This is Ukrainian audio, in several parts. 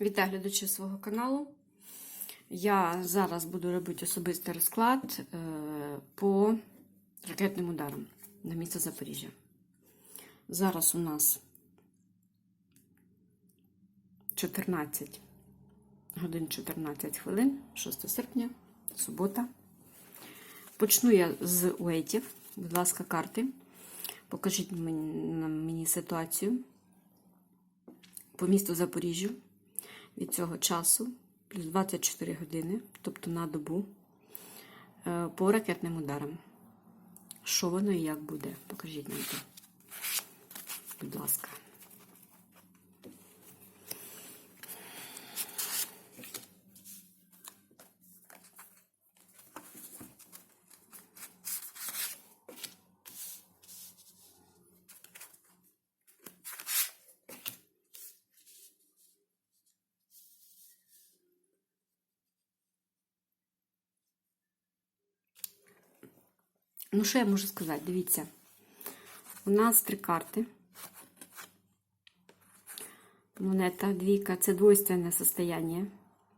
Вітаю глядачів свого каналу. Я зараз буду робити особистий розклад е, по ракетним ударам на місто Запоріжжя. Зараз у нас 14 годин 14 хвилин, 6 серпня, субота. Почну я з уейтів. Будь ласка, карти. Покажіть мені ситуацію по місту Запоріжжю від цього часу, плюс 24 години, тобто на добу, е, по ракетним ударам. Що воно і як буде? Покажіть це. Будь ласка. Ну, що я можу сказати? Дивіться. У нас три карти. Монета, двійка це двойственне состояние,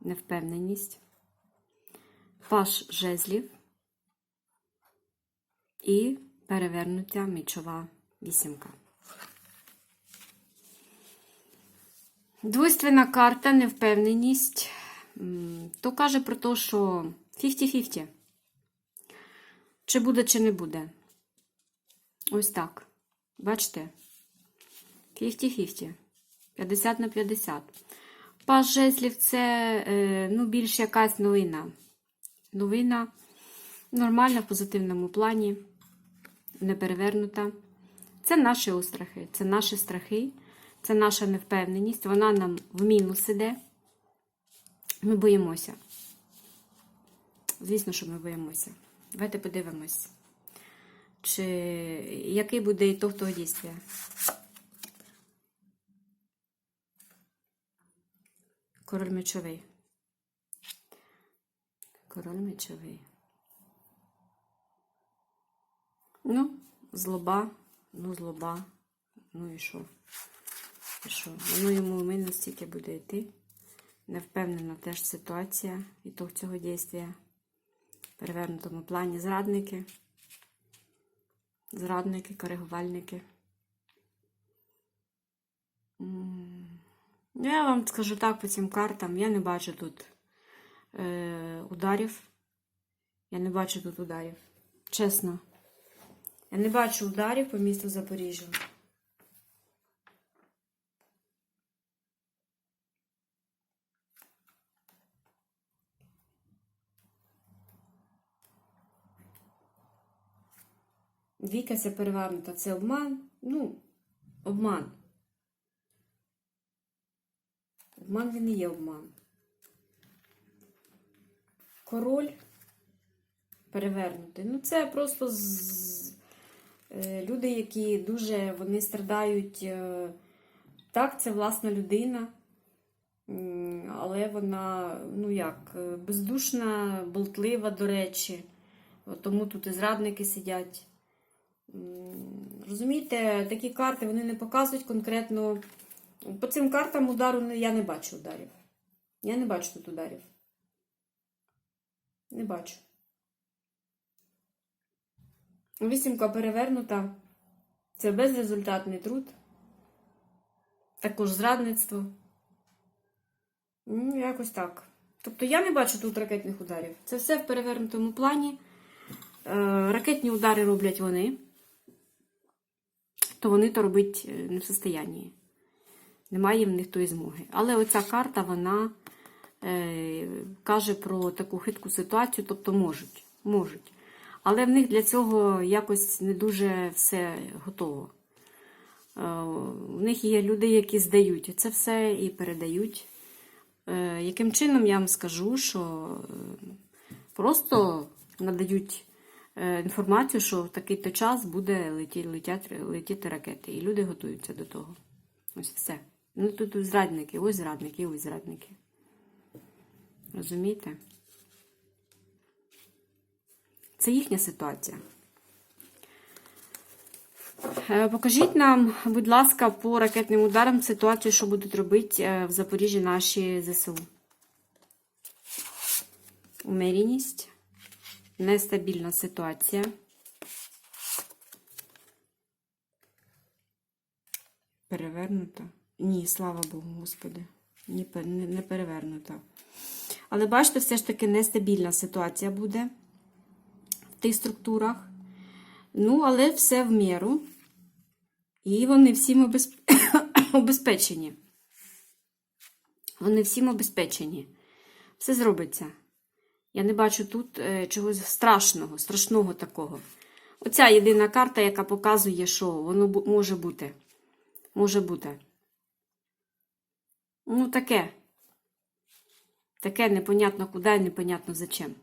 невпевненість. Паш жезлів і перевернута мічова вісімка. Двойственна карта, невпевненість. То каже про те, що 50-50. Чи буде, чи не буде. Ось так. Бачите? 50-50. 50 на 50. Пас жезлів це е, ну, більш якась новина. Новина нормальна в позитивному плані, не перевернута. Це наші острахи, це наші страхи, це наша невпевненість. Вона нам в мінус іде. Ми боїмося. Звісно, що ми боїмося. Давайте подивимось, чи який буде ітог того дійства. Король мечовий. Король мечовий. Ну, злоба, ну, злоба. Ну і що? І що? Воно йому ми стільки буде йти. Не впевнена теж ситуація ітог цього дійства перевернутому плані зрадники, зрадники, коригувальники. Я вам скажу так по цим картам, я не бачу тут е, ударів. Я не бачу тут ударів. Чесно. Я не бачу ударів по місту Запоріжжя. Двійка це перевернута, це обман. Ну, обман. Обман він і є обман. Король перевернутий. Ну, це просто з... е, люди, які дуже вони страдають. Е, так, це власна людина. Але вона, ну як, е, бездушна, болтлива, до речі. Тому тут і зрадники сидять. Розумієте, такі карти вони не показують конкретно. По цим картам удару я не бачу ударів. Я не бачу тут ударів. Не бачу. Вісімка перевернута. Це безрезультатний труд. Також зрадництво. Ну, якось так. Тобто я не бачу тут ракетних ударів. Це все в перевернутому плані. Е, Ракетні удари роблять вони то вони то робити е, не в состоянні. Немає в них тої змоги. Але оця карта, вона е, каже про таку хитку ситуацію, тобто можуть. можуть. Але в них для цього якось не дуже все готово. Е, в них є люди, які здають це все і передають. Е, яким чином я вам скажу, що е, просто надають інформацію, що в такий-то час буде летіти, летіти ракети. І люди готуються до того. Ось все. Ну тут зрадники, ось зрадники, ось зрадники. Розумієте? Це їхня ситуація. Е, Покажіть нам, будь ласка, по ракетним ударам ситуацію, що будуть робити е, в Запоріжжі наші ЗСУ. Умереність, нестабільна ситуація. Перевернута? Ні, слава Богу, Господи. Ні, не, перевернута. Але бачите, все ж таки нестабільна ситуація буде в тих структурах. Ну, але все в міру. І вони всім обезп... обезпечені. Вони всім обезпечені. Все зробиться. Я не бачу тут е, чогось страшного, страшного такого. Оця єдина карта, яка показує, що воно може бути. Може бути. Ну, таке. Таке непонятно куди і непонятно зачем.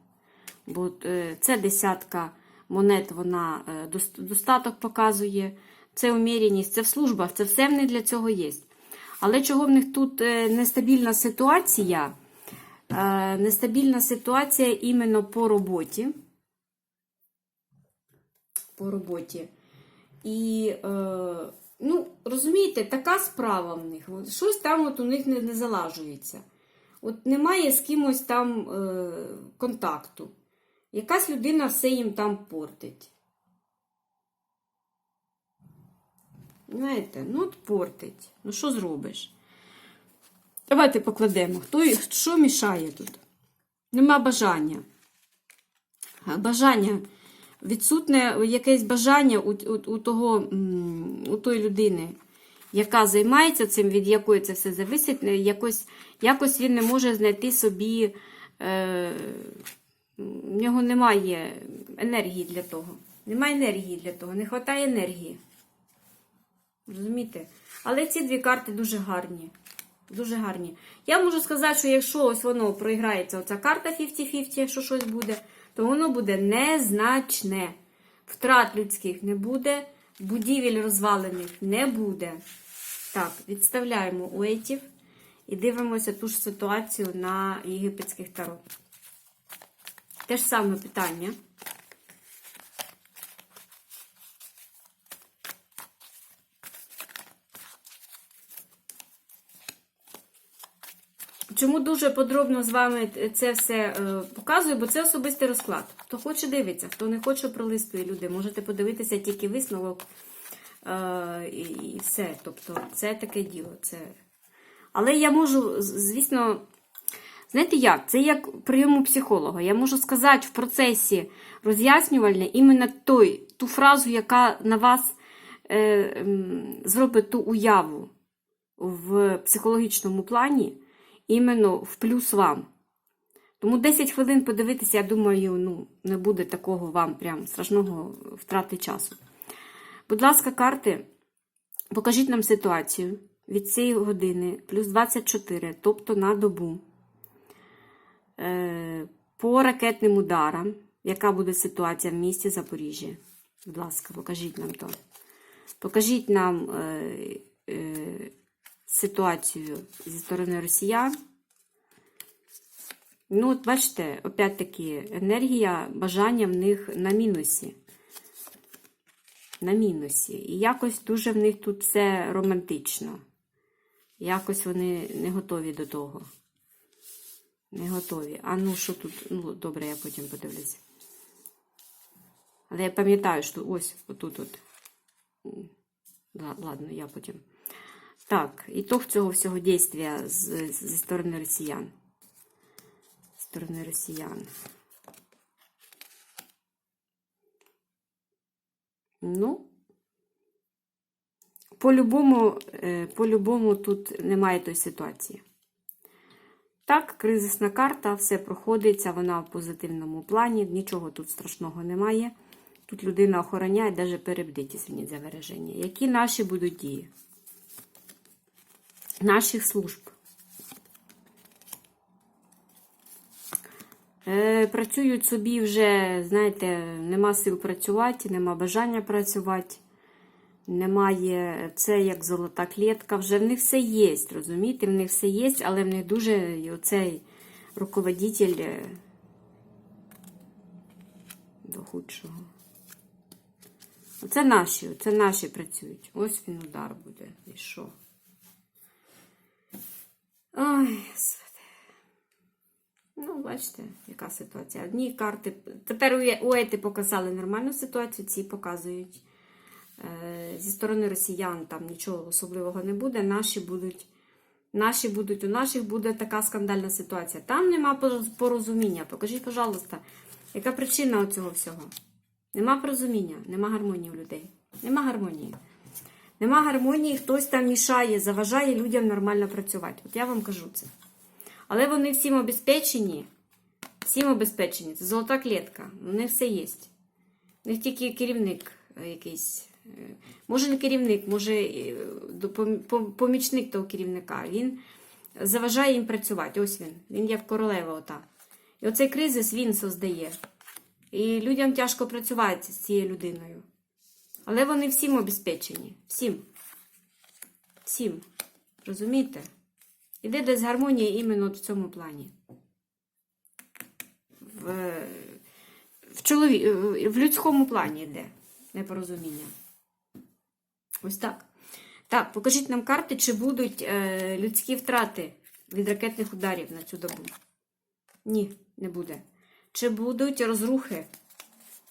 Бо е, це десятка монет, вона е, достаток показує, це уміряність, це в службах, це все в них для цього є. Але чого в них тут нестабільна ситуація? Е, Нестабільна ситуація іменно по роботі. По роботі. І, е, ну, розумієте, така справа в них. Щось там от у них не, не залажується. От немає з кимось там е, контакту. Якась людина все їм там портить. Знаєте, ну от портить. Ну що зробиш? Давайте покладемо. Хто, що мішає тут? Нема бажання. Бажання. Відсутне якесь бажання у, у, у, того, у тої людини, яка займається цим, від якої це все зависить, якось, якось він не може знайти собі. Е, в нього немає енергії для того. Немає енергії для того, не вистачає енергії. Розумієте? Але ці дві карти дуже гарні. Дуже гарні. Я можу сказати, що якщо ось воно проіграється, оця карта 50-50, якщо щось буде, то воно буде незначне. Втрат людських не буде, будівель розвалених не буде. Так, відставляємо уетів і дивимося ту ж ситуацію на єгипетських таро. Те ж саме питання. Чому дуже подробно з вами це все е, показую, бо це особистий розклад. Хто хоче дивиться, хто не хоче пролистує люди. Можете подивитися тільки висновок е, і, все. Тобто, це таке діло. Це... Але я можу, звісно, знаєте як? Це як прийом у психолога. Я можу сказати в процесі роз'яснювальне іменно той, ту фразу, яка на вас е, зробить ту уяву в психологічному плані, іменно в плюс вам. Тому 10 хвилин подивитися, я думаю, ну, не буде такого вам прям страшного втрати часу. Будь ласка, карти, покажіть нам ситуацію від цієї години, плюс 24, тобто на добу. Е, по ракетним ударам, яка буде ситуація в місті Запоріжжя? Будь ласка, покажіть нам то. Покажіть нам е, е, ситуацію зі сторони росіян. Ну, от бачите, опять-таки, енергія, бажання в них на мінусі. На мінусі. І якось дуже в них тут все романтично. Якось вони не готові до того. Не готові. А ну, що тут? Ну, добре, я потім подивлюся. Але я пам'ятаю, що ось отут от. Ладно, я потім. Так, ітог цього всього дійства зі сторони росіян. З сторони росіян. Ну, по-любому, е, по-любому тут немає тої ситуації. Так, кризисна карта, все проходиться, вона в позитивному плані, нічого тут страшного немає. Тут людина охороняє, навіть перебдить, звініть за вираження. Які наші будуть дії? Наших служб. Е, працюють собі вже, знаєте, нема сил працювати, нема бажання працювати. Немає це як золота клітка. Вже в них все є, розумієте? В них все є, але в них дуже оцей руководитель е, до худшого. Це наші, це наші працюють. Ось він удар буде. І що? Ой. Ну, бачите, яка ситуація. Одні карти. Тепер у- у Ети показали нормальну ситуацію, ці показують. Е, Зі сторони росіян там нічого особливого не буде. Наші будуть. Наші будуть, у наших буде така скандальна ситуація. Там нема порозуміння. Покажіть, пожалуйста, яка причина цього всього? Нема порозуміння, нема гармонії у людей. Нема гармонії. Нема гармонії, хтось там мішає, заважає людям нормально працювати. От я вам кажу це. Але вони всім обезпечені. Всім обезпечені. Це золота клітка. У них все є. У них тільки керівник е, якийсь. е, Може, не керівник, може е, помічник того керівника. Він заважає їм працювати. Ось він. Він як королева ота. І оцей кризис він создає. І людям тяжко працювати з цією людиною. Але вони всім обезпечені. Всім. Всім. Розумієте? Іде десь гармонія іменно в цьому плані. В, в, чолові... в людському плані йде непорозуміння. Ось так. Так, покажіть нам карти, чи будуть е, людські втрати від ракетних ударів на цю добу. Ні, не буде. Чи будуть розрухи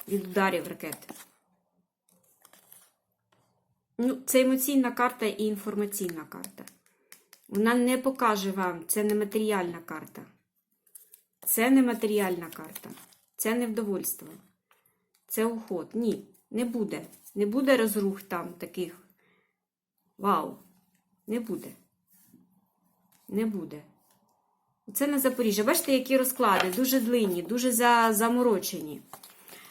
від ударів ракет? Ну, це емоційна карта і інформаційна карта. Вона не покаже вам, це не матеріальна карта. Це не матеріальна карта. Це не вдовольство. Це уход. Ні, не буде. Не буде розрух там таких. Вау. Не буде. Не буде. Це на Запоріжжя. Бачите, які розклади? Дуже длинні, дуже за, заморочені.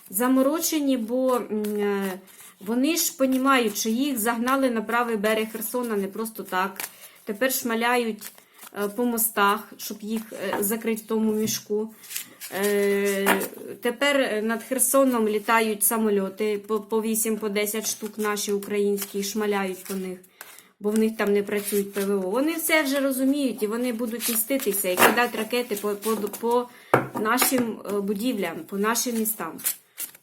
Заморочені, бо е, вони ж розуміють, що їх загнали на правий берег Херсона не просто так. Тепер шмаляють е, по мостах, щоб їх е, закрити в тому мішку. Е, Тепер над Херсоном літають самольоти по, по 8 по 10 штук наші українські шмаляють по них, бо в них там не працюють ПВО. Вони все вже розуміють і вони будуть міститися і кидати ракети по, по, по нашим будівлям, по нашим містам.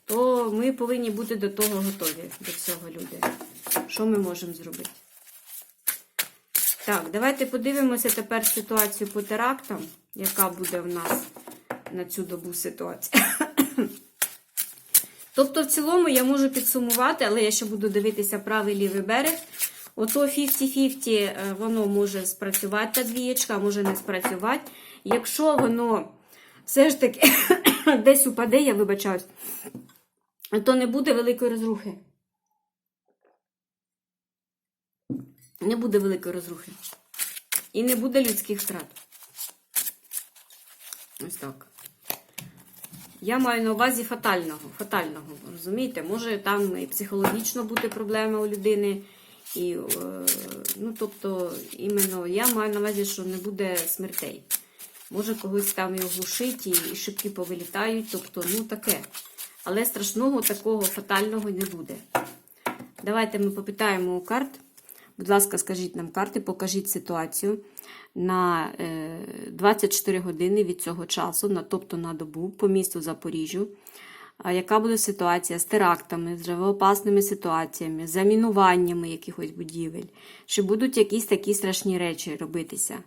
То ми повинні бути до того готові, до цього люди. Що ми можемо зробити? Так, давайте подивимося тепер ситуацію по терактам, яка буде в нас на цю добу ситуація. Тобто, в цілому я можу підсумувати, але я ще буду дивитися правий лівий берег. Ото 50-50 е, воно може спрацювати та двієчка, може не спрацювати. Якщо воно все ж таки десь упаде, я вибачаюсь, то не буде великої розрухи. Не буде великої розрухи. І не буде людських втрат. Ось так. Я маю на увазі фатального. Фатального, розумієте? Може там і психологічно бути проблема у людини. І, е, ну, тобто, іменно я маю на увазі, що не буде смертей. Може, когось там і оглушить, і, шибки повилітають. Тобто, ну таке. Але страшного такого фатального не буде. Давайте ми попитаємо у карт. Будь ласка, скажіть нам карти, покажіть ситуацію на е, 24 години від цього часу, тобто на добу, по місту Запоріжжю. Яка буде ситуація з терактами, з живоопасними ситуаціями, замінуваннями якихось будівель? Чи будуть якісь такі страшні речі робитися?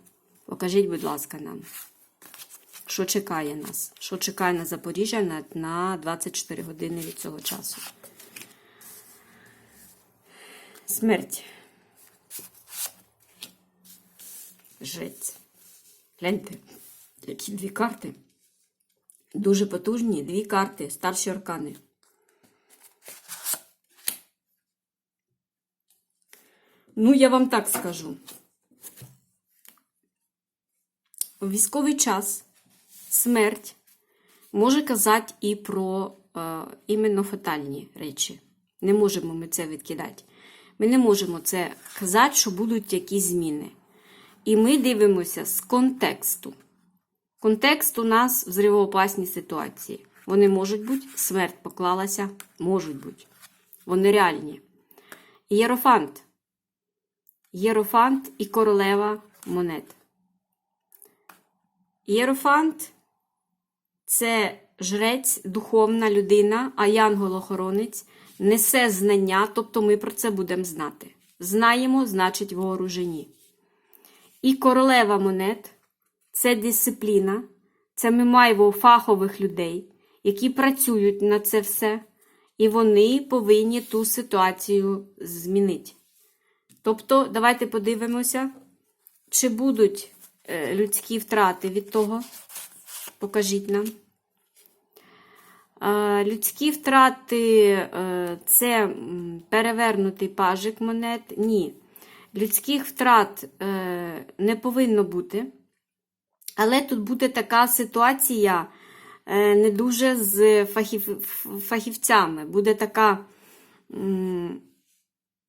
Покажіть, будь ласка, нам. Що чекає нас? Що чекає на Запоріжжя на, на 24 години від цього часу? Смерть. Жець. Гляньте, які дві карти. Дуже потужні дві карти, старші аркани. Ну, я вам так скажу. У військовий час смерть може казати і про е, іменно фатальні речі. Не можемо ми це відкидати. Ми не можемо це казати, що будуть якісь зміни. І ми дивимося з контексту. Контекст у нас взривоопасні ситуації. Вони можуть бути, смерть поклалася, можуть бути. Вони реальні. Єрофант. Єрофант і королева монет. Єрофант це жрець, духовна людина, а янгол-охоронець, несе знання, тобто ми про це будемо знати. Знаємо, значить вооружені. І королева монет це дисципліна, це ми маємо фахових людей, які працюють на це все, і вони повинні ту ситуацію змінити. Тобто, давайте подивимося, чи будуть е, людські втрати від того. Покажіть нам. Людські втрати е, це перевернутий пажик монет. Ні. Людських втрат е, не повинно бути. Але тут буде така ситуація е, не дуже з фахів, фахівцями. Буде така.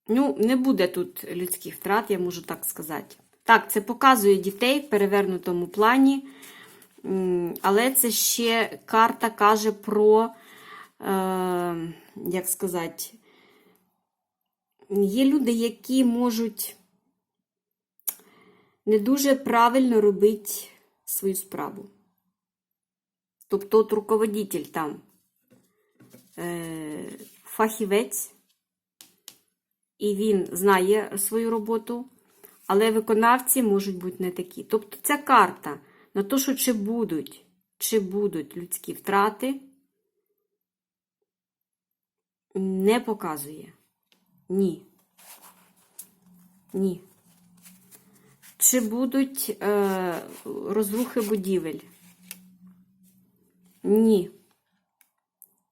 Ну, не буде тут людських втрат, я можу так сказати. Так, це показує дітей в перевернутому плані. Але це ще карта каже про, е, як сказати, є люди, які можуть не дуже правильно робити свою справу. Тобто от руководитель там е, фахівець, і він знає свою роботу, але виконавці можуть бути не такі. Тобто ця карта на те, що чи будуть, чи будуть людські втрати, не показує. Ні. Ні. Чи будуть е, розрухи будівель? Ні.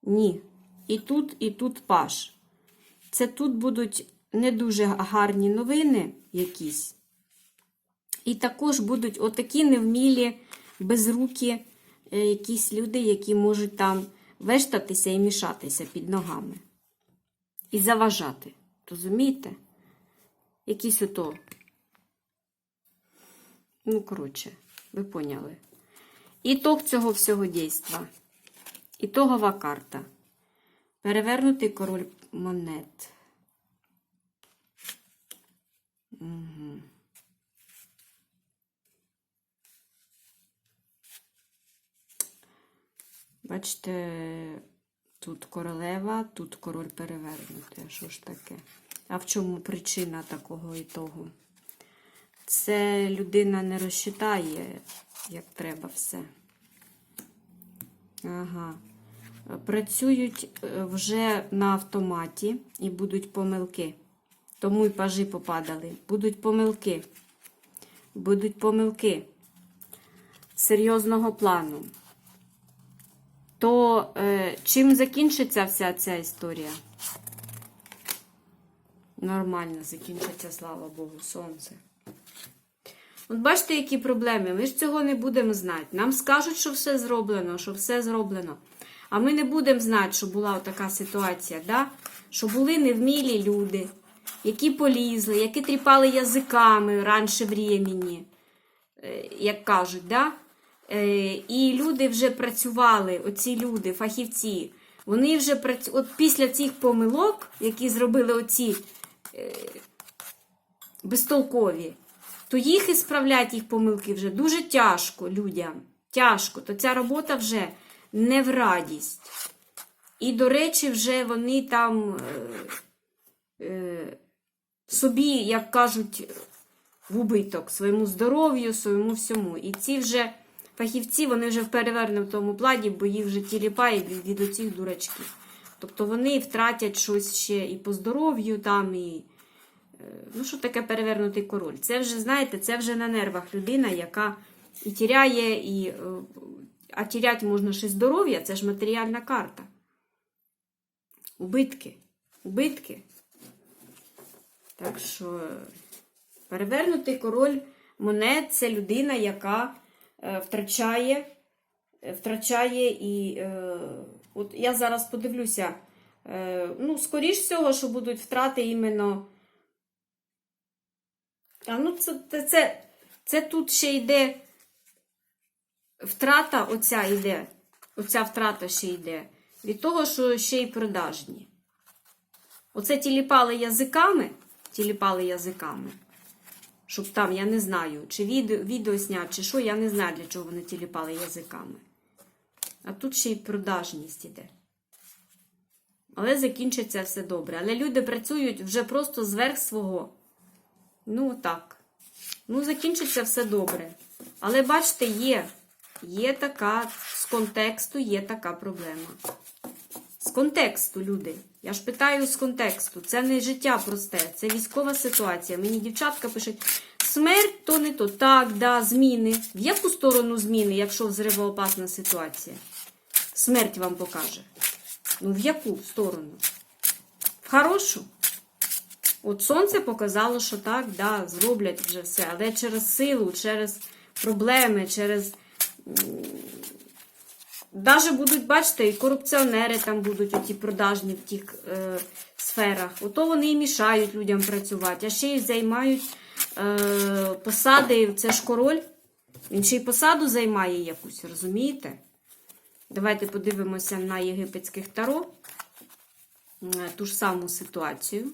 Ні. І тут, і тут паш. Це тут будуть не дуже гарні новини якісь. І також будуть отакі невмілі, безрукі е, якісь люди, які можуть там вештатися і мішатися під ногами. І заважати. Розумієте? Якісь ото. Ну, коротше, ви поняли. Ітог цього всього дійства. Ітогова карта. Перевернутий король монет. Угу. Бачите, тут королева, тут король перевернутий. Що ж таке? А в чому причина такого ітогу? Це людина не розчитає, як треба все. Ага. Працюють е, вже на автоматі і будуть помилки. Тому й пажі попадали. Будуть помилки. Будуть помилки серйозного плану. То е, чим закінчиться вся ця історія? Нормально закінчиться, слава Богу, сонце. От бачите, які проблеми. Ми ж цього не будемо знати. Нам скажуть, що все зроблено, що все зроблено. А ми не будемо знати, що була така ситуація, да? що були невмілі люди, які полізли, які тріпали язиками раніше времени, е, як кажуть, да? Е, і люди вже працювали, оці люди, фахівці, вони вже працю... от після цих помилок, які зробили оці е, безтолкові, то їх і справляти їх помилки вже дуже тяжко людям. Тяжко. То ця робота вже не в радість. І, до речі, вже вони там е, е, собі, як кажуть, в убиток своєму здоров'ю, своєму всьому. І ці вже фахівці, вони вже в перевернутому плані, бо їх вже тіліпає від, від оцих дурачків. Тобто вони втратять щось ще і по здоров'ю там, і. е, Ну, що таке перевернутий король? Це вже, знаєте, це вже на нервах людина, яка і тіряє, і. е, А тіряти можна ще здоров'я, це ж матеріальна карта. Убитки. Убитки. Так що перевернутий король монет це людина, яка е, втрачає, е, втрачає і. Е, от я зараз подивлюся. Е, ну, скоріш всього, що будуть втрати іменно. А ну, це, це, це тут ще йде втрата, оця йде. Оця втрата ще йде. Від того, що ще й продажні. Оце тіліпали язиками, тіліпали язиками. Щоб там, я не знаю, чи відео, відео зняти, чи що, я не знаю, для чого вони тіліпали язиками. А тут ще й продажність іде. Але закінчиться все добре. Але люди працюють вже просто зверх свого. Ну, так. Ну, закінчиться все добре. Але бачите, є. Є така, з контексту є така проблема. З контексту, люди. Я ж питаю з контексту. Це не життя просте, це військова ситуація. Мені дівчатка пишуть: смерть то не то. Так, да, зміни. В яку сторону зміни, якщо взривоопасна ситуація? Смерть вам покаже. Ну, в яку сторону? В хорошу? От сонце показало, що так, да, зроблять вже все, але через силу, через проблеми, через. Даже будуть, бачите, і корупціонери там будуть оті продажні в тих е, сферах. Ото вони і мішають людям працювати, а ще й займають е, посади. Це ж король. Він ще й посаду займає якусь, розумієте? Давайте подивимося на єгипетських таро е, ту ж саму ситуацію.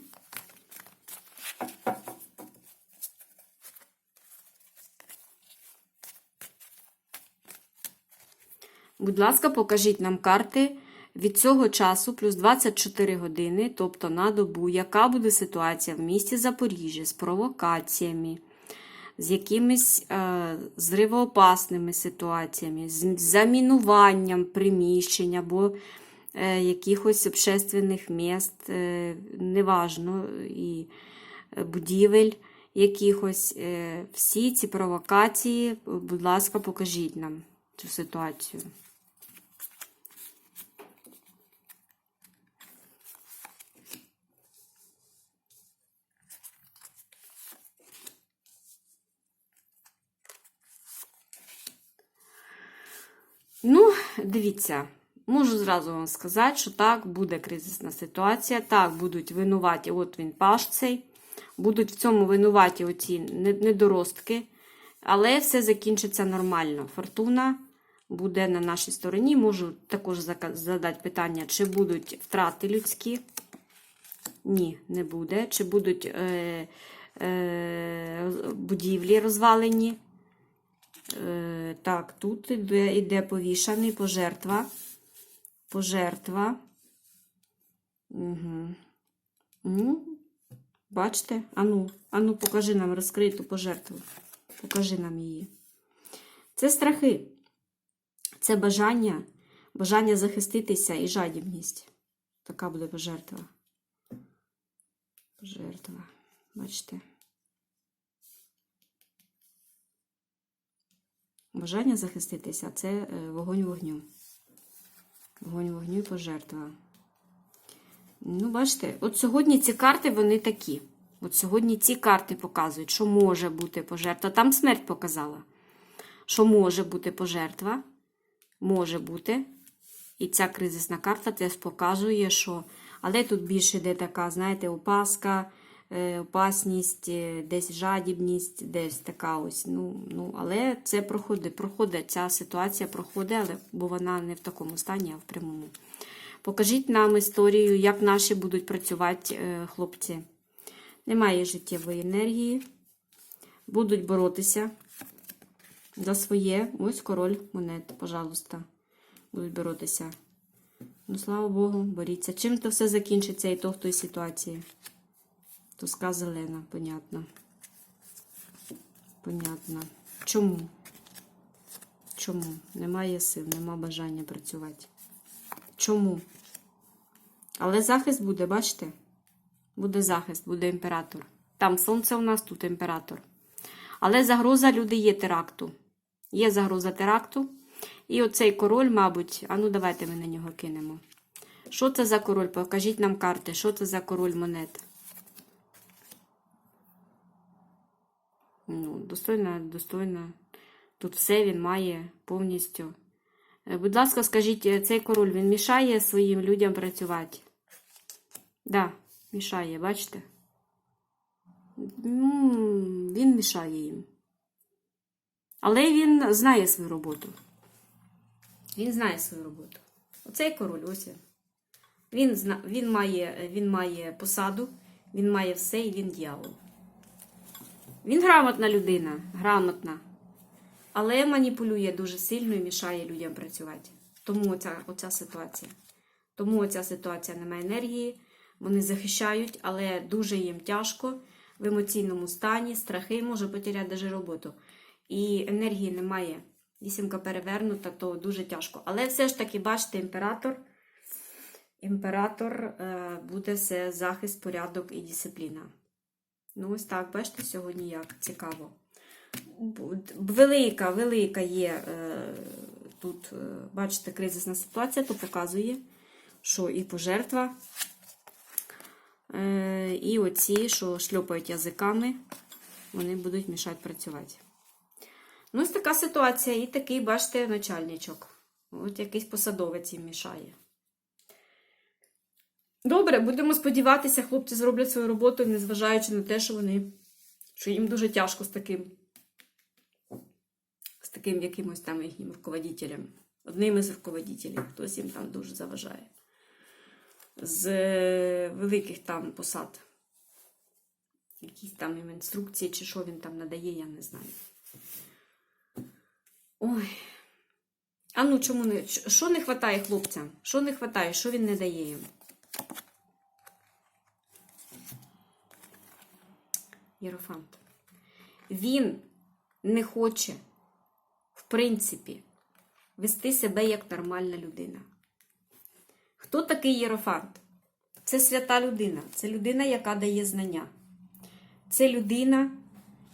Будь ласка, покажіть нам карти від цього часу плюс 24 години, тобто на добу, яка буде ситуація в місті Запоріжжя з провокаціями, з якимись е, зривоопасними ситуаціями, з замінуванням приміщень або е, якихось общественних міст, е, неважно, і е, будівель якихось. Е, всі ці провокації, будь ласка, покажіть нам цю ситуацію. Ну, дивіться, можу зразу вам сказати, що так, буде кризисна ситуація, так, будуть винуваті, от він паш цей, будуть в цьому винуваті оці недоростки, але все закінчиться нормально. Фортуна буде на нашій стороні. Можу також задати питання, чи будуть втрати людські. Ні, не буде. Чи будуть е, е, будівлі розвалені? Е, так, тут іде, іде повішаний пожертва. Пожертва. Угу. Ну, бачите? Ану, ану, покажи нам розкриту пожертву. Покажи нам її. Це страхи. Це бажання, бажання захиститися і жадібність. Така буде пожертва. Пожертва. Бачите? Бажання захиститися це е, вогонь вогню. Вогонь вогню і пожертва. Ну, бачите, от сьогодні ці карти, вони такі. От сьогодні ці карти показують, що може бути пожертва. Там смерть показала, що може бути пожертва. Може бути. І ця кризисна карта теж показує, що. Але тут більше йде така, знаєте, опаска, опасність, е, десь жадібність, десь така ось. Ну, ну, Але це проходить. проходить, Ця ситуація проходить, але бо вона не в такому стані, а в прямому. Покажіть нам історію, як наші будуть працювати е, хлопці. Немає життєвої енергії. Будуть боротися за своє. Ось король монет, пожалуйста. Будуть боротися. Ну, слава Богу, боріться. Чим то все закінчиться і то в той ситуації? Тоска зелена, понятно. Понятно. Чому? Чому? Немає сил, нема бажання працювати. Чому? Але захист буде, бачите? Буде захист, буде імператор. Там сонце у нас, тут імператор. Але загроза люди є теракту. Є загроза теракту. І оцей король, мабуть, а ну давайте ми на нього кинемо. Що це за король? Покажіть нам карти, що це за король монет. Ну, достойно, достойно. Тут все він має повністю. Е, Будь ласка, скажіть, е, цей король він мішає своїм людям працювати? Да, мішає, бачите? Ну, Він мішає їм. Але він знає свою роботу. Він знає свою роботу. Оцей король, ось він. Він, він, має, він має посаду, він має все і він дьявол. Він грамотна людина, грамотна. Але маніпулює дуже сильно і мішає людям працювати. Тому оця, оця ситуація. Тому ця ситуація немає енергії, вони захищають, але дуже їм тяжко в емоційному стані, страхи може потеряти навіть роботу. І енергії немає. Вісімка перевернута, то дуже тяжко. Але все ж таки, бачите, імператор. Імператор е, буде все захист, порядок і дисципліна. Ну, ось так, бачите, сьогодні як цікаво. Велика, велика є е, тут, е, бачите, кризисна ситуація, то показує, що і пожертва, е, і оці, що шльопають язиками, вони будуть мішати працювати. Ну, ось така ситуація, і такий, бачите, начальничок. От якийсь посадовець їм мішає. Добре, будемо сподіватися, хлопці зроблять свою роботу, незважаючи на те, що вони, що їм дуже тяжко з таким, з таким якимось там їхнім руководителем. Одним із руководителів, хтось їм там дуже заважає. З е, великих там посад. Якісь там їм інструкції, чи що він там надає, я не знаю. Ой. А ну чому не. Що не вистачає хлопцям? Що не вистачає? Що він не дає їм? Єрофант. Він не хоче, в принципі, вести себе як нормальна людина. Хто такий Єрофант? Це свята людина. Це людина, яка дає знання. Це людина,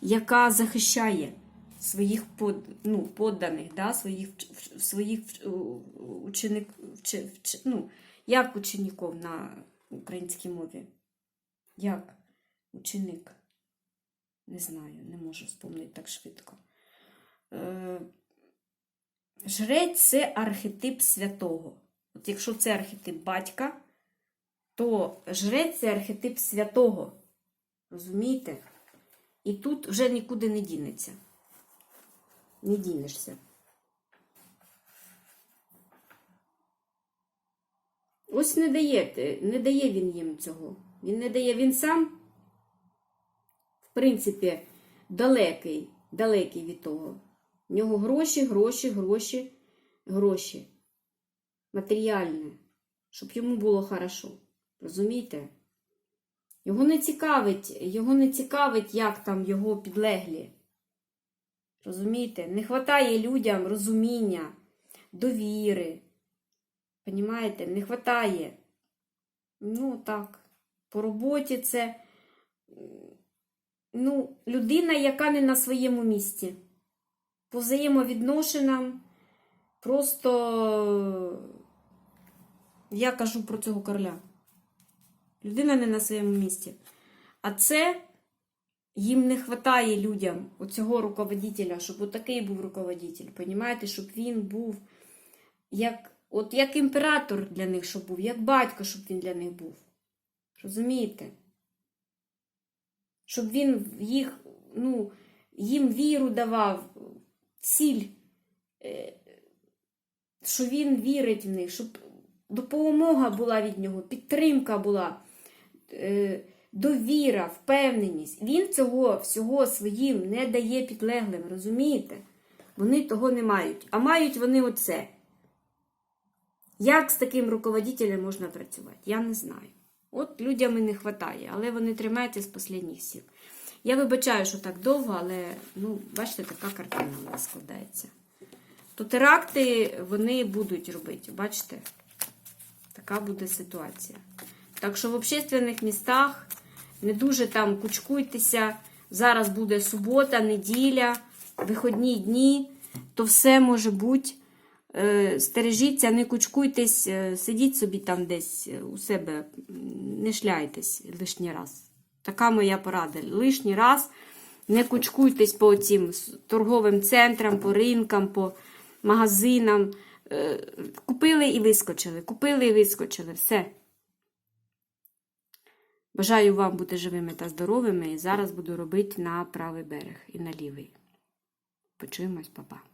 яка захищає своїх под, ну, подданих, да, своїх, своїх ученик, вч, вч, ну, як учеників на українській мові? Як ученик? Не знаю, не можу вспомнити так швидко. Е, Жрець це архетип святого. От якщо це архетип батька, то жрець це архетип святого. Розумієте? І тут вже нікуди не дінеться. Не дінешся. Ось не дає, не дає він їм цього. Він не дає, він сам, принципі, далекий, далекий від того. В нього гроші, гроші, гроші, гроші. Матеріальне, щоб йому було хорошо. Розумієте? Його не цікавить, його не цікавить, як там його підлеглі. Розумієте? Не вистачає людям розуміння, довіри. Понімаєте? Не вистачає. Ну, так. По роботі це ну, людина, яка не на своєму місці. По взаємовідношенням просто я кажу про цього короля. Людина не на своєму місці. А це їм не вистачає людям оцього руководителя, щоб отакий був руководитель. Понімаєте, щоб він був як, от як імператор для них, щоб був, як батько, щоб він для них був. Розумієте? Щоб він їх, ну, їм віру давав, ціль, е, що він вірить в них, щоб допомога була від нього, підтримка була, е, довіра, впевненість. Він цього всього своїм не дає підлеглим, розумієте? Вони того не мають. А мають вони оце. Як з таким руководителем можна працювати? Я не знаю. От людям і не вистачає, але вони тримаються з останніх сил. Я вибачаю, що так довго, але ну, бачите, така картина у нас складається. То теракти вони будуть робити, бачите? Така буде ситуація. Так що в общественних містах не дуже там кучкуйтеся. Зараз буде субота, неділя, виходні дні, то все може бути. Е, Стережіться, не кучкуйтесь, е, сидіть собі там десь е, у себе, не шляйтесь лишній раз. Така моя порада. Лишній раз не кучкуйтесь по цим торговим центрам, по ринкам, по магазинам. Купили і вискочили, купили і вискочили. Все. Бажаю вам бути живими та здоровими. І зараз буду робити на правий берег і на лівий. Почуємось, папа.